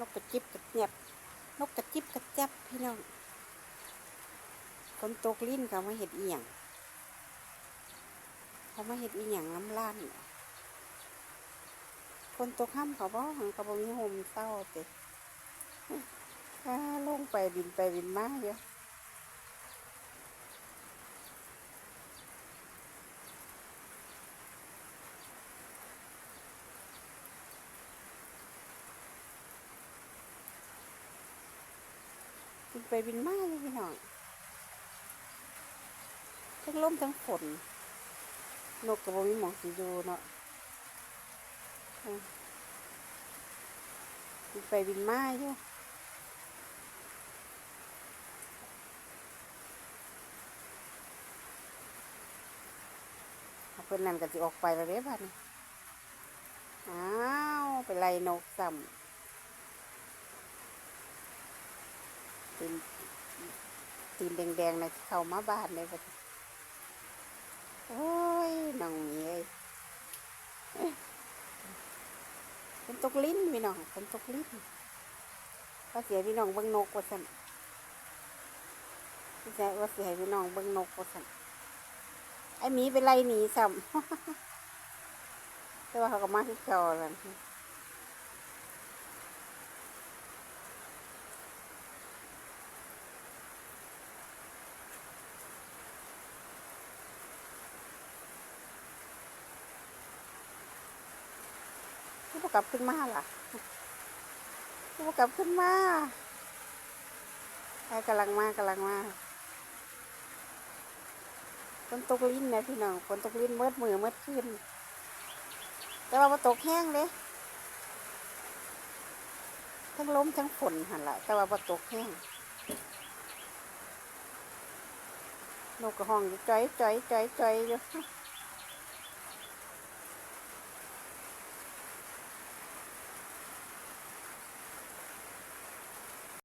นกกระจิบกระเจ็บนกกระจิบกระจับพี่น้องคนตกลิ้นเขามาเห็ดอียงเขามาเห็ดอีหยังน้ำล้านคนตกห้ำเขาบ่หังเขาบ่มีโฮมเศร้าเต็อ่าลงไปบินไปบินมาเยอะ บินไปบินมาอยู่พี่น้องทั้งลมทั้งฝนนกกับบ่มีหมองสิอยู่เนาะบินไปบินมาอยู่เอาเพิ่นนั่นก็สิออกไปแล้วเด้บัดนี้อ้าว ไปไล่นกซ้ำ ตีนตีนแดงๆนะเข้ามาบ้านเลยบัดนี้โอ้ยน้องเอ้ยเป็นตกลิ้นพี่น้องเป็นตกลิ้นว่าเสียพี่น้องเบิ่งนกว่าสั่นว่าเสียว่าเสียพี่น้องเบิ่งนกว่าสันไอ้หมีไปไล่หนีซ้ำแต่ว่าเขาก็มาที่เก่าแล้ว ที่พวกกลับขึ้นมาล่ะที่พวกกลับขึ้นมาไอ้กำลังมากำลังมาฝนตกลิ้นนะพี่น้องฝนตกลิ้นเมื่อมือเมื่อคืนแต่ว่ามาตกแห้งเด้ทั้งล้มทั้งฝนหันละแต่ว่ามาตกแห้งนกกระห้องอยู่จ้อยจ้อยจ้อยจ้อยอยู่